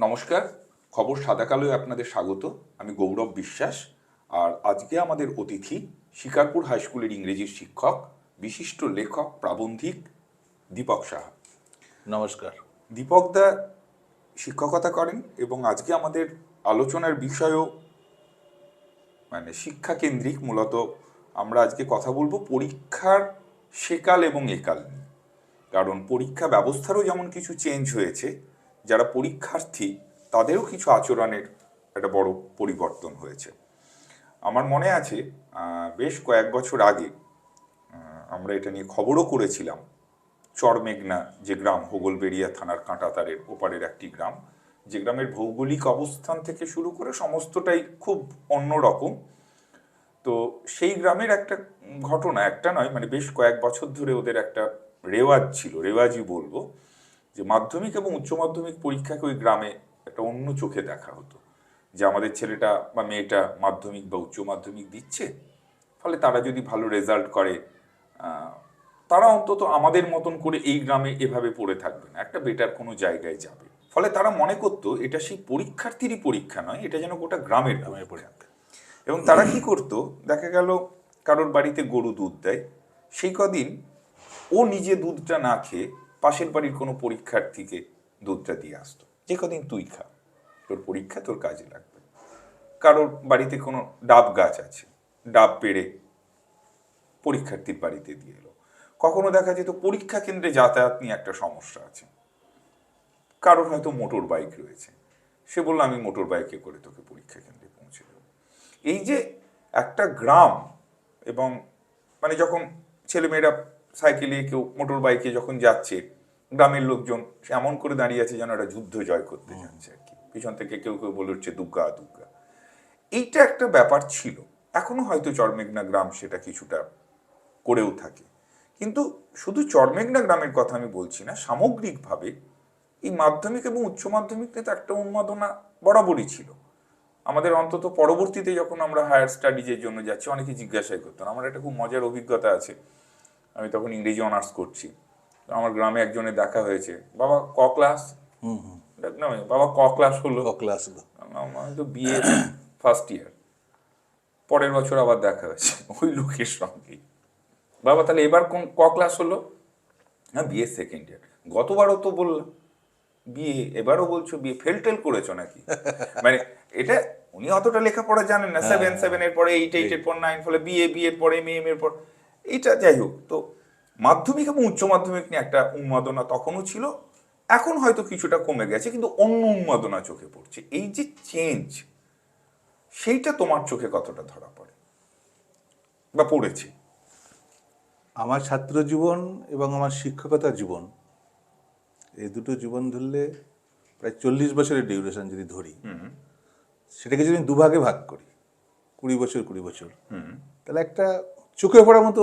নমস্কার খবর সাদা কালোয় আপনাদের স্বাগত। আমি গৌরব বিশ্বাস আর আজকে আমাদের অতিথি শিকারপুর হাইস্কুলের ইংরেজির শিক্ষক বিশিষ্ট লেখক প্রাবন্ধিক দীপক সাহা। নমস্কার। দীপক দা শিক্ষকতা করেন এবং আজকে আমাদের আলোচনার বিষয়ও মানে শিক্ষা কেন্দ্রিক মূলত আমরা আজকে কথা বলব পরীক্ষার সেকাল এবং একাল নিয়ে। কারণ পরীক্ষা ব্যবস্থারও যেমন কিছু চেঞ্জ হয়েছে যারা পরীক্ষার্থী, তাদেরও কিছু আচরণের একটা বড় পরিবর্তন হয়েছে। আমার মনে আছে বেশ কয়েক বছর আগে আমরা এটা নিয়ে খবরও করেছিলাম। চরমেঘনা যে গ্রাম, হোগলবেড়িয়া থানার কাঁটাতারের ওপারের একটি গ্রাম, যে গ্রামের ভৌগোলিক অবস্থান থেকে শুরু করে সমস্তটাই খুব অন্যরকম তো সেই গ্রামের একটা ঘটনা, একটা নয় মানে বেশ কয়েক বছর ধরে ওদের একটা রেওয়াজ ছিল, রেওয়াজই বলব। যে মাধ্যমিক এবং উচ্চ মাধ্যমিক পরীক্ষাকে ওই গ্রামে একটা অন্য চোখে দেখা হতো। যে আমাদের ছেলেটা বা মেয়েটা মাধ্যমিক বা উচ্চ মাধ্যমিক দিচ্ছে ফলে তারা যদি ভালো রেজাল্ট করে তারা অন্তত আমাদের মতন করে এই গ্রামে এভাবে পড়ে থাকবে না একটা বেটার কোনো জায়গায় যাবে। ফলে তারা মনে করতো এটা সেই পরীক্ষার্থীরই পরীক্ষা নয় এটা যেন গোটা গ্রামের গ্রামের পরীক্ষা। এবং তারা কি করতো দেখা গেল কারোর বাড়িতে গরু দুধ দেয় সেই কদিন ও নিজে দুধটা না খেয়ে পাশের বাড়ির কোনো পরীক্ষার্থীকে দুধটা দিয়ে আসতো। যে কদিন তুই খা, তোর পরীক্ষা তোর কাজে লাগবে। কারোর বাড়িতে কোনো ডাব গাছ আছে, ডাব পেড়ে পরীক্ষার্থীর বাড়িতে দিয়ে এলো। কখনো দেখা যেত পরীক্ষা কেন্দ্রে যাতায়াত নিয়ে একটা সমস্যা আছে। কারোর হয়তো মোটর বাইক রয়েছে। সে বলল, আমি মোটর বাইকে করে তোকে পরীক্ষা কেন্দ্রে পৌঁছে দেবো। এই যে একটা গ্রাম এবং মানে যখন ছেলেমেয়েরা সাইকেলে কেউ মোটর বাইকে যখন যাচ্ছে গ্রামের লোকজন সে এমন করে দাঁড়িয়ে আছে যেন একটা যুদ্ধ জয় করতে যাচ্ছে আর কি। পিছন থেকে কেউ কেউ বলে উঠছে দুর্গা দুর্গা এইটা একটা ব্যাপার ছিল। এখনও হয়তো চরমেঘনা গ্রাম সেটা কিছুটা করেও থাকে। কিন্তু শুধু চরমেঘনা গ্রামের কথা আমি বলছি না সামগ্রিকভাবে এই মাধ্যমিক এবং উচ্চ মাধ্যমিক নিয়ে তো একটা উন্মাদনা বরাবরই ছিল। আমাদের অন্তত পরবর্তীতে যখন আমরা হায়ার স্টাডিজের জন্য যাচ্ছি অনেকে জিজ্ঞাসাই করতেন আমার একটা খুব মজার অভিজ্ঞতা আছে। আমি তখন ইংরেজি অনার্স করছি। আমার গ্রামে একজনের দেখা হয়েছে। বাবা ক ক্লাস? না বাবা ক ক্লাস হলো? ক্লাস আমি তো বিএ ফার্স্ট ইয়ার পরের বছর আবার দেখা হয়েছে ওই লোকের সঙ্গে। বাবা তাহলে এবার কোন ক ক্লাস হলো? হ্যাঁ বিএ সেকেন্ড ইয়ার গতবারও তো বললাম বিয়ে এবারও বলছো বিয়ে ফেল টেল করেছ নাকি? মানে এটা উনি অতটা লেখাপড়া জানেন না। সেভেন সেভেন এর পরে এইট এইট এর পর নাইন ফলে বিএ বিয়ের পরে এম এম এর পর এইটা যাই হোক তো মাধ্যমিক এবং উচ্চ মাধ্যমিক নিয়ে একটা উন্মাদনা তখনও ছিল এখন হয়তো কিছুটা কমে গেছে কিন্তু অন্য উন্মাদনা চোখে পড়ছে। এই যে চেঞ্জ সেইটা তোমার চোখে কতটা ধরা পড়ে? বা পড়েছে? আমার ছাত্র জীবন এবং আমার শিক্ষকতার জীবন এই দুটো জীবন ধরলে প্রায় চল্লিশ বছরের ডিউরেশন যদি ধরি সেটাকে যদি আমি দুভাগে ভাগ করি কুড়ি বছর কুড়ি বছর তাহলে একটা চোখে পড়ার মতো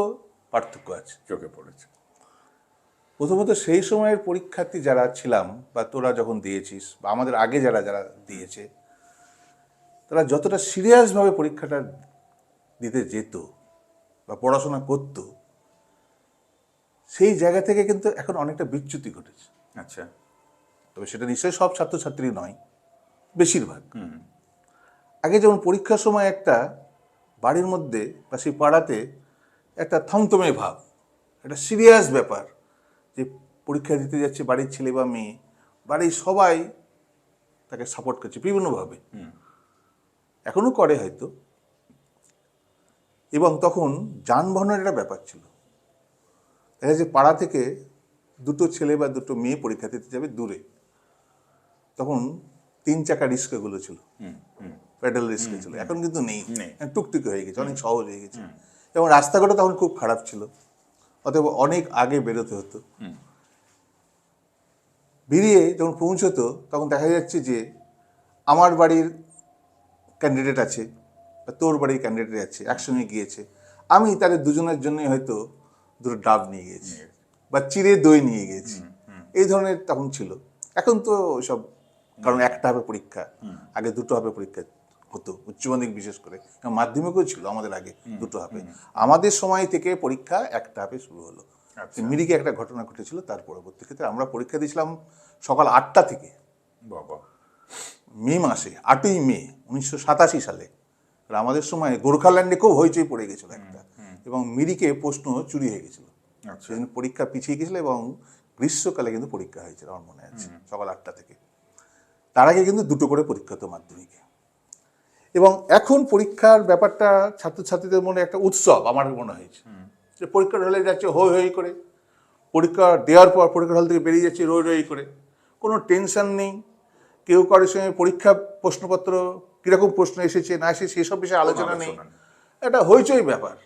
পার্থক্য আছে চোখে পড়েছে। প্রথমত সেই সময়ের পরীক্ষার্থী যারা ছিলাম বা তোরা যখন দিয়েছিস বা আমাদের আগে যারা যারা দিয়েছে তারা যতটা সিরিয়াসভাবে পরীক্ষাটা দিতে যেত বা পড়াশোনা করতো সেই জায়গা থেকে কিন্তু এখন অনেকটা বিচ্যুতি ঘটেছে। আচ্ছা। তবে সেটা নিশ্চয়ই সব ছাত্রছাত্রী নয় বেশিরভাগ। আগে যেমন পরীক্ষার সময় একটা বাড়ির মধ্যে বা সেই পাড়াতে একটা থমথমে ভাব একটা সিরিয়াস ব্যাপার যে পরীক্ষা দিতে যাচ্ছে বাড়ির ছেলে বা মেয়ে বাড়ির সবাই তাকে সাপোর্ট করছে বিভিন্নভাবে। এখনও করে হয়তো। এবং তখন যানবাহনের একটা ব্যাপার ছিল। দেখা যাচ্ছে পাড়া থেকে দুটো ছেলে বা দুটো মেয়ে পরীক্ষা দিতে যাবে দূরে। তখন তিন চাকা রিস্কাগুলো ছিল। প্যাডেল রিস্কা ছিল। এখন কিন্তু নেই। টুকটুকি হয়ে গেছে অনেক সহজ হয়ে গেছে। এবং রাস্তাঘাটও তখন খুব খারাপ ছিল। অতএব অনেক আগে বেরোতে হতো। বেরিয়ে যখন পৌঁছতো তখন দেখা যাচ্ছে যে আমার বাড়ির ক্যান্ডিডেট আছে বা তোর বাড়ির ক্যান্ডিডেট আছে একসঙ্গে গিয়েছে। আমি তাদের দুজনের জন্যই হয়তো দুটো ডাব নিয়ে গেছি। বা চিড়ে দই নিয়ে গেছি এই ধরনের তখন ছিল। এখন তো সব কারণ একটা হবে পরীক্ষা আগে দুটো হবে পরীক্ষা। হতো উচ্চ মাধ্যমিক বিশেষ করে। মাধ্যমিকও ছিল আমাদের আগে দুটো হবে আমাদের সময় থেকে পরীক্ষা একটা হবে শুরু হলো। মিরিকে একটা ঘটনা ঘটেছিল তার পরবর্তী ক্ষেত্রে। আমরা পরীক্ষা দিয়েছিলাম সকাল আটটা থেকে। বাবা। মে মাসে আটই মে উনিশশো সাতাশি সালে। আর আমাদের সময় গোর্খাল্যান্ডে খুব হইচই পড়ে গেছিল একটা। এবং মিরিকে প্রশ্ন চুরি হয়ে গেছিল। আচ্ছা। সেদিন পরীক্ষা পিছিয়ে গেছিল এবং গ্রীষ্মকালে কিন্তু পরীক্ষা হয়েছিল আমার মনে আছে সকাল আটটা থেকে। তার আগে কিন্তু দুটো করে পরীক্ষা হতো মাধ্যমিকে। এবং এখন পরীক্ষার ব্যাপারটা ছাত্রছাত্রীদের মনে একটা উৎসব আমার মনে হয়েছে। যে পরীক্ষার হলে যাচ্ছে হই হই করে। পরীক্ষা দেওয়ার পর পরীক্ষার হল থেকে বেরিয়ে যাচ্ছে রই রই করে। কোনো টেনশন নেই। কেউ কারোর সঙ্গে পরীক্ষা প্রশ্নপত্র কীরকম প্রশ্ন এসেছে না এসেছে সেসব বিষয়ে আলোচনা নেই। আলোচনা নেই। একটা হইচই ব্যাপার।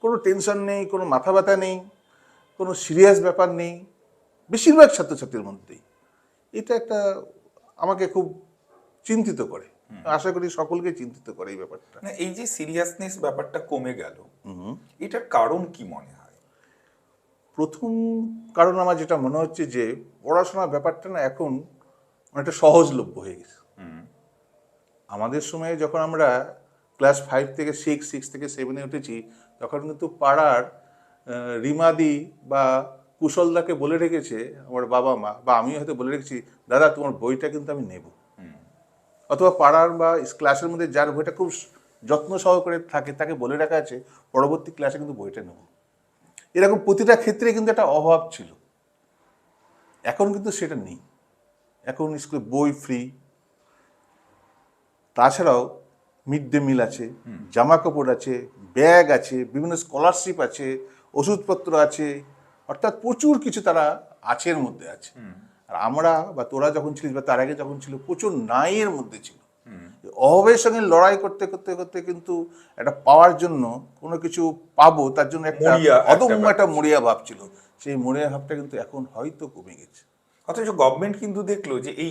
কোনো টেনশন নেই কোনো মাথা ব্যথা নেই কোনো সিরিয়াস ব্যাপার নেই। বেশিরভাগ ছাত্রছাত্রীর মধ্যেই। এটা একটা আমাকে খুব চিন্তিত করে। আশা করি সকলকে চিন্তিত করে এই ব্যাপারটা। না এই যে সিরিয়াসনেস ব্যাপারটা কমে গেল এটার কারণ কি মনে হয়? প্রথম কারণ আমার যেটা মনে হচ্ছে যে পড়াশোনার ব্যাপারটা না এখন অনেকটা সহজলভ্য হয়ে গেছে। আমাদের সময়ে যখন আমরা ক্লাস ফাইভ থেকে সিক্স সিক্স থেকে সেভেনে উঠেছি তখন কিন্তু পাড়ার রিমাদি বা কুশলদাকে বলে রেখেছে আমার বাবা মা বা আমি হয়তো বলে রেখেছি দাদা তোমার বইটা কিন্তু আমি নেব। অথবা পাড়ার বা ক্লাসের মধ্যে যার বইটা খুব যত্ন সহকারে থাকে তাকে বলে রাখা আছে পরবর্তী ক্লাসে কিন্তু বইটা নেব। এরকম প্রতিটা ক্ষেত্রে কিন্তু একটা অভাব ছিল। এখন কিন্তু সেটা নেই। এখন স্কুলে বই ফ্রি। তাছাড়াও মিড ডে মিল আছে জামা কাপড় আছে ব্যাগ আছে বিভিন্ন স্কলারশিপ আছে ওষুধপত্র আছে অর্থাৎ প্রচুর কিছু তারা আছে এর মধ্যে আছে। আর আমরা বা তোরা যখন ছিলিস বা তার আগে যখন ছিল প্রচুর নাই এর মধ্যে ছিল। অভাবের সঙ্গে লড়াই করতে করতে করতে কিন্তু একটা পাওয়ার জন্য কোনো কিছু পাবো তার জন্য একটা অদম্য একটা মরিয়া ভাব ছিল। সেই মরিয়া ভাবটা কিন্তু এখন হয়তো কমে গেছে। অথচ গভর্নমেন্ট কিন্তু দেখল যে এই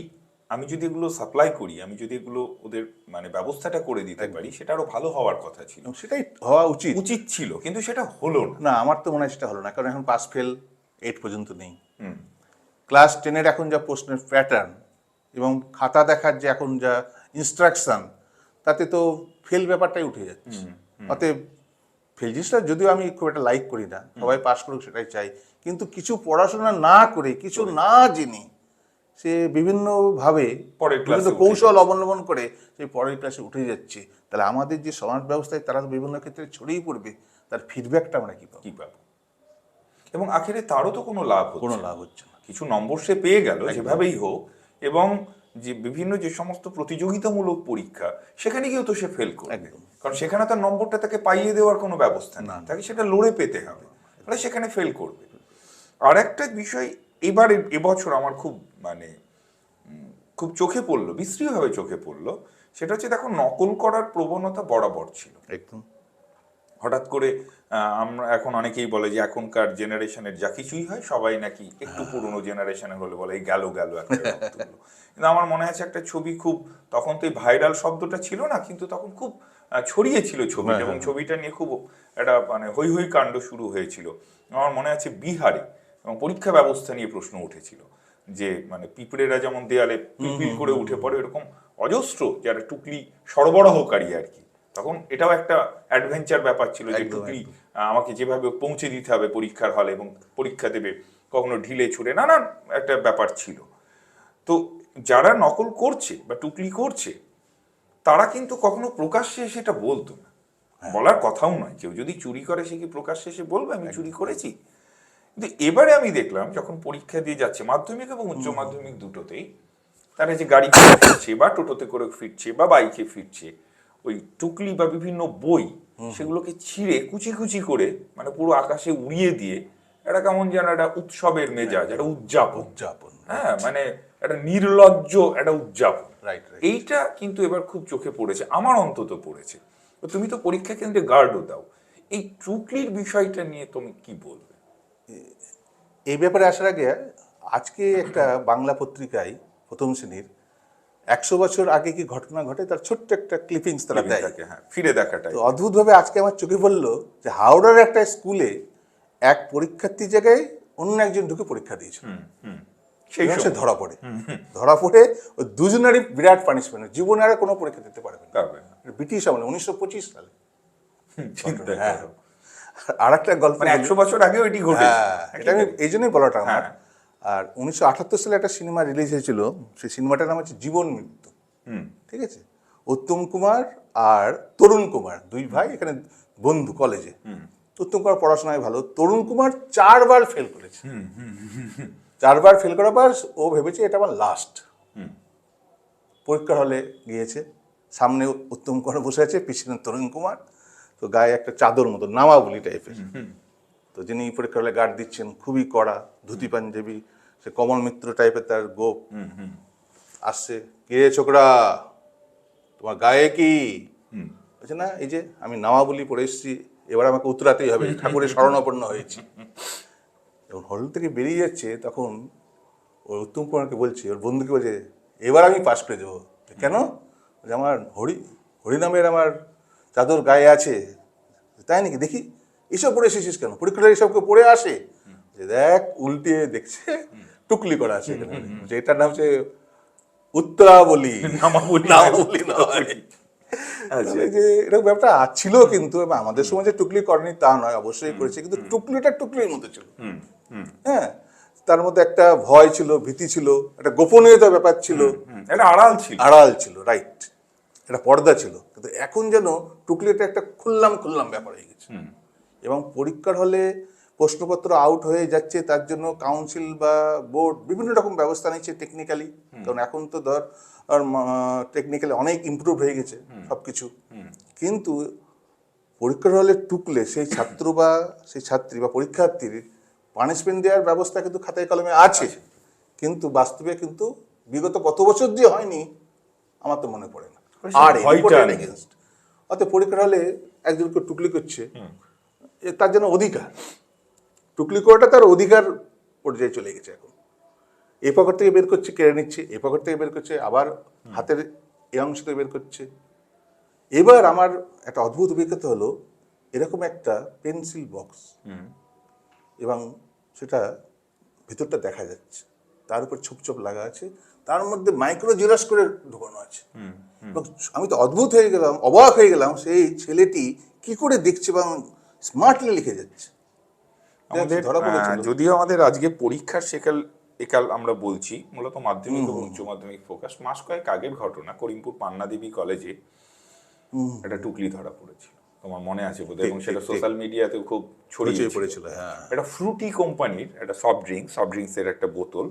আমি যদি এগুলো সাপ্লাই করি আমি যদি এগুলো ওদের মানে ব্যবস্থাটা করে দিতে পারি সেটা আরও ভালো হওয়ার কথা ছিল। সেটাই হওয়া উচিত। উচিত ছিল কিন্তু সেটা হলো না। আমার তো মনে হয় সেটা হলো না কারণ এখন পাস ফেল এইট পর্যন্ত নেই। ক্লাস টেনের এখন যা প্রশ্নের প্যাটার্ন এবং খাতা দেখার যে এখন যা ইনস্ট্রাকশন তাতে তো ফেল ব্যাপারটাই উঠে যাচ্ছে। অতএব ফেল জিনিসটা যদিও আমি খুব একটা লাইক করি না সবাই পাস করুক সেটাই চাই কিন্তু কিছু পড়াশোনা না করে কিছু না জেনে সে বিভিন্নভাবে বিভিন্ন কৌশল অবলম্বন করে সেই পরের ক্লাসে উঠে যাচ্ছে। তাহলে আমাদের যে সমাজ ব্যবস্থায় তারা বিভিন্ন ক্ষেত্রে ছড়িয়ে পড়বে তার ফিডব্যাকটা আমরা কী পাবো কি পাবো এবং আখেরে তারও তো কোনো লাভ কোনো লাভ হচ্ছে না। কিছু নম্বর সে পেয়ে গেল যেভাবেই হোক এবং যে বিভিন্ন যে সমস্ত প্রতিযোগিতামূলক পরীক্ষা সেখানে গিয়েও তো সে ফেল করবে। কারণ সেখানে তার নম্বরটা তাকে পাইয়ে দেওয়ার কোনো ব্যবস্থা না তাকে সেটা লড়ে পেতে হবে তাহলে সেখানে ফেল করবে। আর একটা বিষয় এবার এবছর আমার খুব মানে খুব চোখে পড়ল বিশ্রীভাবে চোখে পড়ল সেটা হচ্ছে দেখো নকল করার প্রবণতা বরাবর ছিল। একদম। হঠাৎ করে আমরা এখন অনেকেই বলে যে এখনকার জেনারেশনের যা কিছুই হয় সবাই নাকি একটু পুরনো জেনারেশনের হলে বলে এই গেল গেল একটা কিন্তু আমার মনে আছে একটা ছবি খুব তখন তো এই ভাইরাল শব্দটা ছিল না কিন্তু তখন খুব ছড়িয়েছিল ছবিটা এবং ছবিটা নিয়ে খুব একটা মানে হই হই কাণ্ড শুরু হয়েছিল। আমার মনে আছে বিহারে এবং পরীক্ষা ব্যবস্থা নিয়ে প্রশ্ন উঠেছিল যে মানে পিঁপড়েরা যেমন দেয়ালে পিলপিল করে উঠে পড়ে এরকম অজস্র যারা টুকলি সরবরাহকারী আর কি। তখন এটাও একটা অ্যাডভেঞ্চার ব্যাপার ছিল যে একদম, আমাকে যেভাবে পৌঁছে দিতে হবে পরীক্ষার হলে এবং পরীক্ষা দেবে কখনো ঢিলে ছুড়ে নানান একটা ব্যাপার ছিল। তো যারা নকল করছে বা টুকলি করছে তারা কিন্তু কখনো প্রকাশ্যে সেটা বলতো না। বলার কথাও নয় কেউ যদি চুরি করে সে কি প্রকাশ্যে এসে বলবে আমি চুরি করেছি? কিন্তু এবারে আমি দেখলাম যখন পরীক্ষা দিয়ে যাচ্ছে মাধ্যমিক এবং উচ্চ মাধ্যমিক দুটোতেই তারা যে গাড়ি করে ফিরছে বা টোটোতে করে ফিরছে বা বাইকে ফিরছে ওই টুকলি বা বিভিন্ন বই সেগুলোকে ছিঁড়ে কুচি কুচি করে মানে পুরো আকাশে উড়িয়ে দিয়ে এটা কেমন যেন একটা উৎসবের মেজাজ একটা উদযাপন। উদযাপন হ্যাঁ মানে একটা নির্লজ্জ একটা উদযাপন। রাইট এইটা কিন্তু এবার খুব চোখে পড়েছে আমার অন্তত পড়েছে। তুমি তো পরীক্ষা কেন্দ্রে গার্ডও দাও। এই টুকলির বিষয়টা নিয়ে তুমি কি বলবে? এই ব্যাপারে আসার আগে আজকে একটা বাংলা পত্রিকায় প্রথম শ্রেণির একশো বছর আগে কি ঘটনা ঘটে? তার ছোট্ট একটা ক্লিপিংস তারা দেয়। হ্যাঁ ফিরে দেখাটা অদ্ভুতভাবে আজকে আমার চোখে পড়ল যে হাওড়ার একটা স্কুলে এক পরীক্ষার্থী জায়গায় অন্য একজন ঢুকে পরীক্ষা দিয়েছিল। সেই সে ধরা পড়ে। ধরা পড়ে ওই দুজনেরই বিরাট পানিশমেন্ট জীবনে আর কোনো পরীক্ষা দিতে পারবে না। ব্রিটিশ আমলে উনিশশো পঁচিশ সালে। হ্যাঁ। আর একটা গল্প মানে একশো বছর আগেও এটি ঘটেছে। হ্যাঁ এটা আমি এই জন্যই বলাটা আমার। হ্যাঁ। আর উনিশশো আটাত্তর সালে একটা সিনেমা রিলিজ হয়েছিল সেই সিনেমাটার নাম হচ্ছে জীবন মৃত্যু। হুম। ঠিক আছে? উত্তম কুমার আর তরুণ কুমার দুই ভাই এখানে বন্ধু কলেজে। উত্তম কুমার পড়াশোনায় ভালো তরুণ কুমার চারবার ফেল করেছে। চারবার ফেল করার পর ও ভেবেছে এটা আমার লাস্ট পরীক্ষা হলে গিয়েছে সামনে উত্তম কুমার বসে আছে পিছনে তরুণ কুমার। তো গায়ে একটা চাদর মতো নামাবলি টাইপের তো যিনি পরীক্ষা হলে গার্ড দিচ্ছেন খুবই কড়া ধুতি পাঞ্জাবি সে কমল মিত্র টাইপের তার গোপ। আসছে কে ছোকরা? তোমার গায়ে কি? বলছে না এই যে আমি নামাবলি পড়ে এসেছি এবার আমাকে উতরাতেই হবে ঠাকুরের শরণাপন্ন হয়েছি। যখন হল থেকে বেরিয়ে যাচ্ছে তখন ওর উত্তম কুমারকে বলছে ওর বন্ধুকে বলছে এবার আমি পাস করে দেবো। কেন? আমার হরি হরিনামের আমার চাদর গায়ে আছে। তাই নাকি? দেখি। এসব পড়ে এসেছিস কেন? পরীক্ষাটা এসবকে পড়ে আসে? যে দেখ উল্টে দেখছে টুকলি করা আছে এখানে। যে এটার নাম হচ্ছে উত্তরাবলী। নামাবলী। নামাবলী নয়। আচ্ছা। যে এরকম ব্যাপারটা ছিল কিন্তু আমাদের সময় যে টুকলি করেনি তা নয় অবশ্যই করেছে। কিন্তু টুকলিটা টুকলির মতো ছিল। হ্যাঁ? তার মধ্যে একটা ভয় ছিল ভীতি ছিল একটা গোপনীয়তা ব্যাপার ছিল। এটা আড়াল ছিল। আড়াল ছিল রাইট। একটা পর্দা ছিল। কিন্তু এখন যেন টুকলিটা একটা খুললাম খুললাম ব্যাপার হয়ে গেছে। এবং পরীক্ষার হলে প্রশ্নপত্র আউট হয়ে যাচ্ছে তার জন্য কাউন্সিল বা বোর্ড বিভিন্ন রকম ব্যবস্থা নিচ্ছে টেকনিক্যালি কারণ এখন তো ধর টেকনিক্যালি অনেক ইমপ্রুভ হয়ে গেছে সব কিছু কিন্তু পরীক্ষার হলে টুকলে সেই ছাত্র বা সেই ছাত্রী বা পরীক্ষার্থীর পানিশমেন্ট দেওয়ার ব্যবস্থা কিন্তু খাতায় কলমে আছে। কিন্তু বাস্তবে কিন্তু বিগত কত বছর যে হয়নি আমার তো মনে পড়ে না। আর নেই। পরীক্ষার হলে একজনকে টুকলি করছে। তার জন্য অধিকার। টুকলি করাটা তার অধিকার পর্যায়ে চলে গেছে এখন। এ পকেট থেকে বের করছে কেড়ে নিচ্ছে এ পকেট থেকে বের করছে আবার হাতের এ অংশ থেকে বের করছে। এবার আমার একটা অদ্ভুত অভিজ্ঞতা হলো এরকম একটা পেন্সিল বক্স হুম। এবং সেটা ভিতরটা দেখা যাচ্ছে। তার উপর ছোপ ছোপ লাগা আছে তার মধ্যে মাইক্রো জেরাস করে ঢোকানো আছে। এবং আমি তো অদ্ভুত হয়ে গেলাম অবাক হয়ে গেলাম সেই ছেলেটি কি করে দেখছে এবং স্মার্টলি লিখে যাচ্ছে। আমাদের যদিও আমাদের আজকে পরীক্ষার সেকাল একাল আমরা বলছি মূলত মাধ্যমিক এবং উচ্চ মাধ্যমিক ফোকাস মাস কয়েক আগের ঘটনা করিমপুর পান্না দেবী কলেজে একটা টুকলি ধরা পড়েছিল। তোমার মনে আছে বোধহয় এবং সেটা সোশ্যাল মিডিয়াতেও খুব ছড়িয়ে ছড়িয়ে পড়েছিল হ্যাঁ। এটা ফ্রুটি কোম্পানির একটা সফট ড্রিঙ্ক সফট ড্রিঙ্কসের একটা বোতল।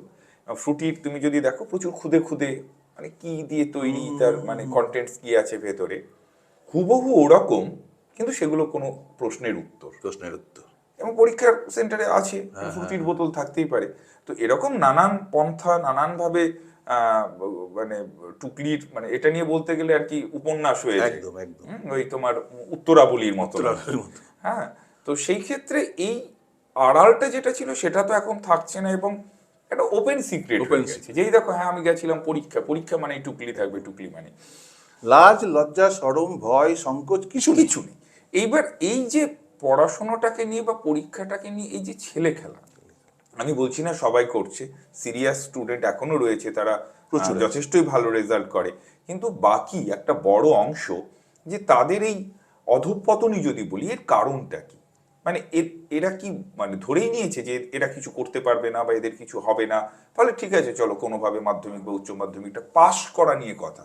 ফ্রুটির তুমি যদি দেখো প্রচুর খুদে খুদে মানে কি দিয়ে তৈরি তার মানে কন্টেন্টস কি আছে ভেতরে হুবহু ওরকম কিন্তু সেগুলো কোনো প্রশ্নের উত্তর। প্রশ্নের উত্তর। এবং পরীক্ষার সেন্টারে আছে ফ্রুটির বোতল থাকতেই পারে। তো এরকম নানান পন্থা নানানভাবে আহ, মানে টুকলির মানে এটা নিয়ে বলতে গেলে আর কি উপন্যাস হয়ে একদম একদম। ওই তোমার উত্তরাবলীর মতো। হ্যাঁ তো সেই ক্ষেত্রে এই আড়ালটা যেটা ছিল সেটা তো এখন থাকছে না এবং একটা ওপেন সিক্রেট ওপেন যেই দেখো হ্যাঁ আমি গেছিলাম পরীক্ষা। পরীক্ষা মানে টুকলি থাকবে টুকলি মানে। লাজ লজ্জা সরম ভয় সংকোচ কিছু কিছু নেই। এইবার এই যে পড়াশোনাটাকে নিয়ে বা পরীক্ষাটাকে নিয়ে এই যে ছেলে খেলা আমি বলছি না সবাই করছে সিরিয়াস স্টুডেন্ট এখনও রয়েছে তারা প্রচুর যথেষ্টই ভালো রেজাল্ট করে। কিন্তু বাকি একটা বড় অংশ যে তাদের এই অধঃপতনই যদি বলি এর কারণটা কি? মানে এরা কি মানে ধরেই নিয়েছে যে এরা কিছু করতে পারবে না বা এদের কিছু হবে না ফলে ঠিক আছে চলো কোনোভাবে মাধ্যমিক বা উচ্চ মাধ্যমিকটা পাশ করা নিয়ে কথা।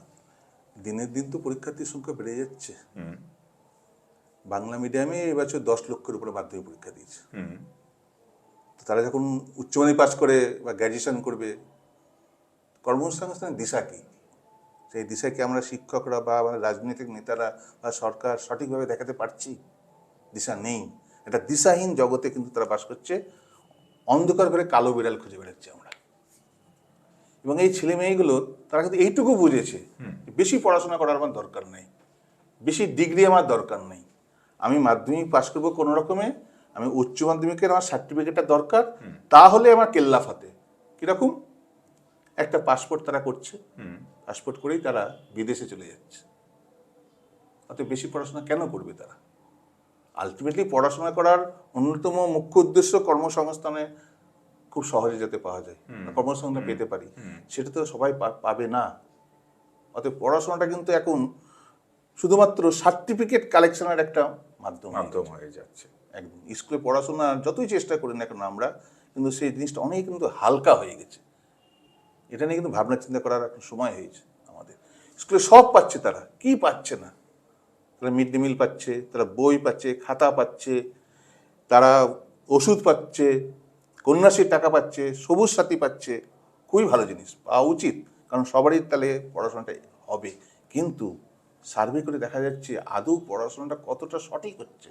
দিনের দিন তো পরীক্ষার্থীর সংখ্যা বেড়ে যাচ্ছে। হুম। বাংলা মিডিয়ামে এবছর দশ লক্ষের উপরে মাধ্যমিক পরীক্ষা দিয়েছে। তারা যখন উচ্চমাধ্যমিক পাস করে বা গ্র্যাজুয়েশন করবে কর্মসংস্থানের দিশা কী? সেই দিশাকে আমরা শিক্ষকরা বা আমাদের রাজনৈতিক নেতারা বা সরকার সঠিকভাবে দেখাতে পারছি? দিশা নেই। একটা দিশাহীন জগতে কিন্তু তারা বাস করছে। অন্ধকার করে কালো বিড়াল খুঁজে বেড়াচ্ছে আমরা। এবং এই ছেলে মেয়েগুলো তারা কিন্তু এইটুকু বুঝেছে। বেশি পড়াশোনা করার আমার দরকার নেই। বেশি ডিগ্রি আমার দরকার নেই। আমি মাধ্যমিক পাশ করব কোনো রকমে আমি উচ্চ মাধ্যমিকের আমার সার্টিফিকেটটা দরকার তাহলে আমার কেল্লা ফাতে কীরকম? একটা পাসপোর্ট তারা করছে পাসপোর্ট করেই তারা বিদেশে চলে যাচ্ছে। অত বেশি পড়াশোনা কেন করবে তারা? আলটিমেটলি পড়াশোনা করার অন্যতম মুখ্য উদ্দেশ্য কর্মসংস্থানে খুব সহজে যাতে পাওয়া যায় কর্মসংস্থান পেতে পারি সেটা তো সবাই পাবে না। অতএব পড়াশোনাটা কিন্তু এখন শুধুমাত্র সার্টিফিকেট কালেকশনের একটা মাধ্যম মাধ্যম হয়ে যাচ্ছে। একদম। স্কুলে পড়াশোনা যতই চেষ্টা করি না এখন আমরা কিন্তু সেই জিনিসটা অনেক কিন্তু হালকা হয়ে গেছে। এটা নিয়ে কিন্তু ভাবনা চিন্তা করার এখন সময় হয়েছে আমাদের। স্কুলে সব পাচ্ছে তারা। কি পাচ্ছে না? তারা মিড ডে মিল পাচ্ছে তারা বই পাচ্ছে খাতা পাচ্ছে তারা ওষুধ পাচ্ছে কন্যাশ্রীর টাকা পাচ্ছে সবুজ সাথী পাচ্ছে। খুবই ভালো জিনিস। পাওয়া উচিত। কারণ সবারই তাহলে পড়াশোনাটা হবে। কিন্তু সার্ভে করে দেখা যাচ্ছে আদৌ পড়াশোনাটা কতটা সঠিক হচ্ছে।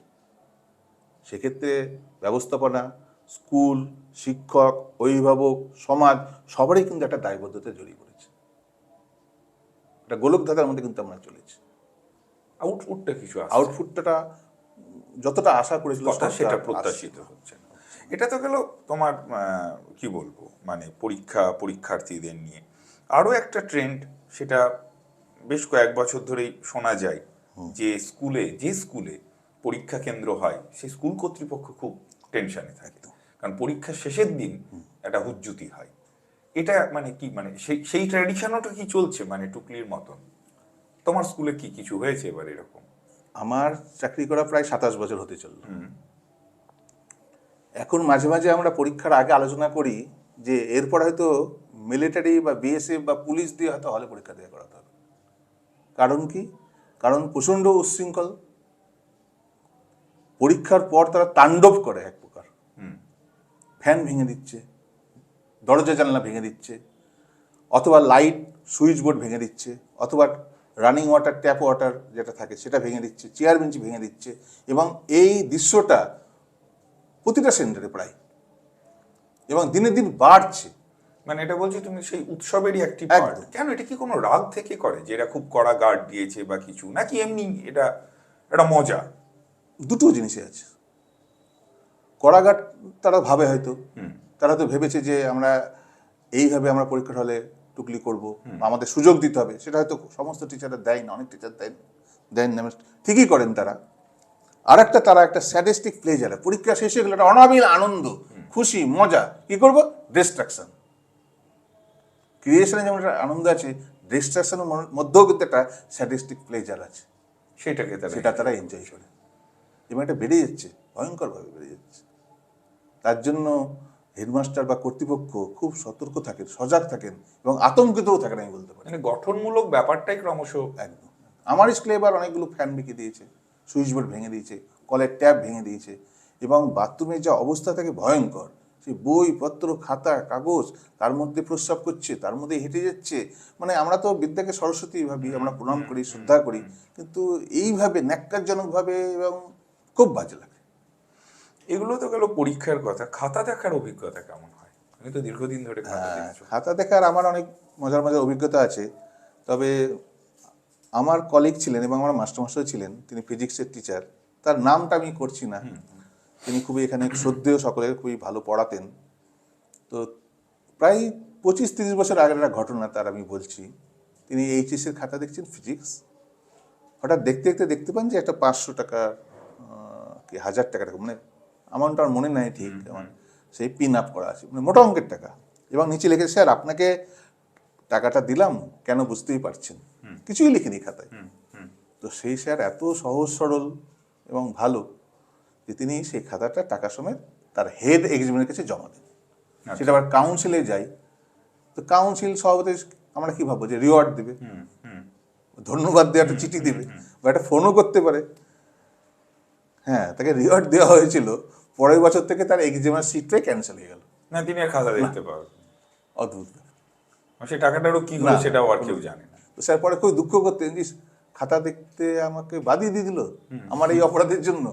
সেক্ষেত্রে ব্যবস্থাপনা স্কুল শিক্ষক অভিভাবক সমাজ সবারই কিন্তু একটা দায়বদ্ধতা জড়িয়ে পড়েছে। একটা গোলক ধাঁধার মধ্যে কিন্তু আমরা চলেছি। আউটপুটটা কিছু আউটপুটটা যতটা আশা করেছিল সেটা প্রত্যাশিত হচ্ছে না। এটা তো গেল তোমার কি বলব? মানে পরীক্ষা পরীক্ষার্থীদের নিয়ে। আরও একটা ট্রেন্ড সেটা বেশ কয়েক বছর ধরেই শোনা যায় যে স্কুলে যে স্কুলে পরীক্ষা কেন্দ্র হয় সেই স্কুল কর্তৃপক্ষ খুব টেনশনে থাকে। কারণ পরীক্ষার শেষের দিন একটা হুজ্জুতি হয়। এটা মানে কি মানে সেই সেই ট্র্যাডিশনটা কি চলছে? মানে টুকলির মতন। তোমার স্কুলে কি কিছু হয়েছে এবার এরকম? আমার চাকরি করা প্রায় সাতাশ বছর হতে চলল। এখন মাঝে মাঝে আমরা পরীক্ষার আগে আলোচনা করি যে এরপর হয়তো মিলিটারি বা বিএসএফ বা পুলিশ দিয়ে হয়তো হলে পরীক্ষা করাতে হবে কারণ কি? কারণ প্রচণ্ড উচ্ছৃঙ্খল। পরীক্ষার পর তারা তাণ্ডব করে এক প্রকার। ফ্যান ভেঙে দিচ্ছে দরজা জানলা ভেঙে দিচ্ছে অথবা লাইট সুইচ বোর্ড ভেঙে দিচ্ছে অথবা রানিং ওয়াটার ট্যাপ ওয়াটার যেটা থাকে সেটা ভেঙে দিচ্ছে চেয়ার বেঞ্চ ভেঙে দিচ্ছে এবং এই দৃশ্যটা প্রতিটা সেন্টারে প্রায়। এবং দিনে দিন বাড়ছে। মানে এটা বলছি তুমি সেই উৎসবেরই একটি পার্ট কেন? এটা কি কোনো রাগ থেকে করে যে এটা খুব কড়া গার্ড দিয়েছে বা কিছু? নাকি এমনি এটা এটা মজা? দুটো জিনিসই আছে। কড়াঘাট তারা ভাবে হয়তো। তারা তো ভেবেছে যে আমরা এইভাবে আমরা পরীক্ষার হলে টুকলি করব। আমাদের সুযোগ দিতে হবে। সেটা হয়তো সমস্ত টিচাররা দেয় না অনেক টিচার দেন দেন না। ঠিকই করেন তারা। আর একটা তারা একটা স্যাডিস্টিক প্লেজার পরীক্ষা শেষ হয়ে গেলে একটা অনাবিল আনন্দ খুশি মজা। কি করব? ডিস্ট্রাকশন ক্রিয়েশনে যেমন একটা আনন্দ আছে ডিস্ট্রাকশনের মধ্যেও কিন্তু একটা স্যাডিস্টিক প্লেজার আছে। সেটাকে তারা সেটা তারা এনজয় করে। এবং এটা বেড়ে যাচ্ছে ভয়ঙ্করভাবে বেড়ে যাচ্ছে। তার জন্য হেডমাস্টার বা কর্তৃপক্ষ খুব সতর্ক থাকেন সজাগ থাকেন এবং আতঙ্কিতও থাকেন আমি বলতে পারি। মানে গঠনমূলক ব্যাপারটাই ক্রমশ একদম। আমার স্কুলে এবার অনেকগুলো ফ্যান বিকে দিয়েছে সুইচ বোর্ড ভেঙে দিয়েছে কলের ট্যাপ ভেঙে দিয়েছে এবং বাথরুমের যা অবস্থা থাকে ভয়ঙ্কর। সেই বইপত্র খাতা কাগজ তার মধ্যে প্রস্রাব করছে তার মধ্যে হেঁটে যাচ্ছে। মানে আমরা তো বিদ্যাকে সরস্বতী ভাবি আমরা প্রণাম করি শ্রদ্ধা করি। কিন্তু এইভাবে ন্যাক্কারজনকভাবে এবং খুব বাজে লাগে। এগুলো তো গেল পরীক্ষার কথা। খাতা দেখার অভিজ্ঞতা কেমন হয়? আমি তো দীর্ঘদিন ধরে হ্যাঁ, খাতা দেখার আমার অনেক মজার মজার অভিজ্ঞতা আছে। তবে আমার কলিগ ছিলেন এবং আমার মাস্টারমশাই ছিলেন তিনি ফিজিক্সের টিচার তার নামটা আমি করছি না। তিনি খুবই এখানে শ্রদ্ধেয় সকলের খুবই ভালো পড়াতেন। তো প্রায় পঁচিশ তিরিশ বছর আগের একটা ঘটনা তার আমি বলছি। তিনি এইচএসের খাতা দেখছেন ফিজিক্স। হঠাৎ দেখতে দেখতে দেখতে পান যে একটা পাঁচশো টাকা কি হাজার টাকা টাকা মানে আমারটা আর মনে নাই ঠিক। আমার সেই পিন আপ করা আছে মানে মোটা অঙ্কের টাকা। এবং নিচে লিখে স্যার আপনাকে টাকাটা দিলাম কেন বুঝতেই পারছেন? কিছুই লিখিনি খাতায়। তো সেই স্যার এত সহজ সরল এবং ভালো যে তিনি সেই খাতাটা টাকা সমেত তার হেড এক্সামিনের কাছে জমা দেন। সেটা আবার কাউন্সিলে যাই তো কাউন্সিল সভাপতি আমরা কি ভাববো যে রিওয়ার্ড দেবে? ধন্যবাদ দিয়ে একটা চিঠি দেবে বা একটা ফোনও করতে পারে। হ্যাঁ তাকে রিওয়ার্ড দেওয়া হয়েছিল। পরের বছর থেকে তার এক্সামের সিটটাই ক্যান্সেল হয়ে গেল। না তিনি আর খাতা দেখতে পারবেন অদ্ভুত। সেই টাকাটারও কি হলো না, সেটাও আর কেউ জানে না। তো স্যার পরে খুব দুঃখ করতেন যে খাতা দেখতে আমাকে বাদিয়ে দিয়ে দিল আমার এই অপরাধের জন্য।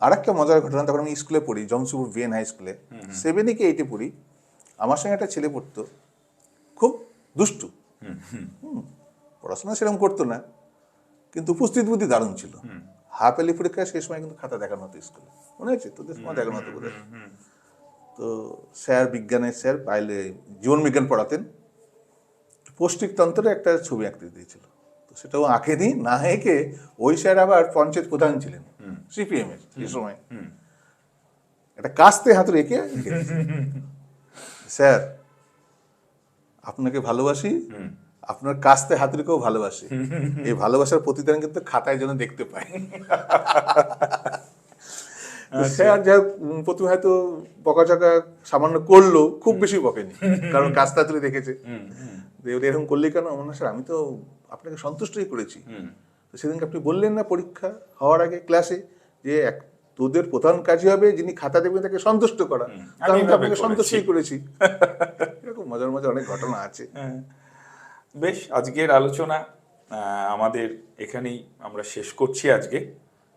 আর একটা মজার ঘটনা তখন আমি স্কুলে পড়ি জমসুপুর ভিএন হাই স্কুলে। সেভেনে কি এইটে পড়ি। আমার সঙ্গে একটা ছেলে পড়তো খুব দুষ্টু। পড়াশোনা সেরকম করতো না কিন্তু উপস্থিত বুদ্ধি দারুণ ছিল। হাফ এলি পরীক্ষা সেই সময় কিন্তু খাতা দেখানো হতো স্কুলে। মনে আছে? তোদের সময় দেখানো হতো বোধহয়। তো স্যার বিজ্ঞানের স্যার বাইলে জীবন বিজ্ঞান পড়াতেন। পৌষ্টিকতন্ত্রে একটা ছবি আঁকতে দিয়েছিল। তো সেটাও আঁকেনি না এঁকে ওই স্যার আবার পঞ্চায়েত প্রধান ছিলেন। সিপিএম এর সেই সময় একটা কাস্তে এঁকে এঁকে স্যার আপনাকে ভালোবাসি আপনার কাস্তে হাতুড়িকেও ভালোবাসি এই ভালোবাসার প্রতিদান কিন্তু খাতায় যেন দেখতে পাই স্যার যাই হোক, প্রথমে হয়তো বকাঝকা সামান্য করল খুব বেশি বকেনি কারণ কাজ তাড়াতাড়ি দেখেছে এরকম করলে কেন আমার স্যার আমি তো আপনাকে সন্তুষ্টই করেছি তো সেদিনকে আপনি বললেন না পরীক্ষা হওয়ার আগে ক্লাসে যে এক তোদের প্রধান কাজই হবে যিনি খাতা দেবেন তাকে সন্তুষ্ট করা। আমি আপনাকে সন্তুষ্টই করেছি। এরকম মজার মজার অনেক ঘটনা আছে। হ্যাঁ। বেশ আজকের আলোচনা আমাদের এখানেই আমরা শেষ করছি আজকে।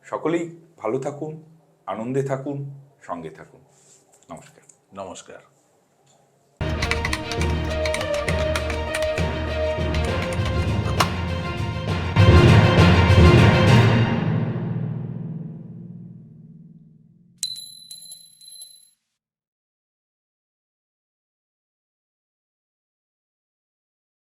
সকলেই ভালো থাকুন আনন্দে থাকুন সঙ্গে থাকুন। নমস্কার। নমস্কার।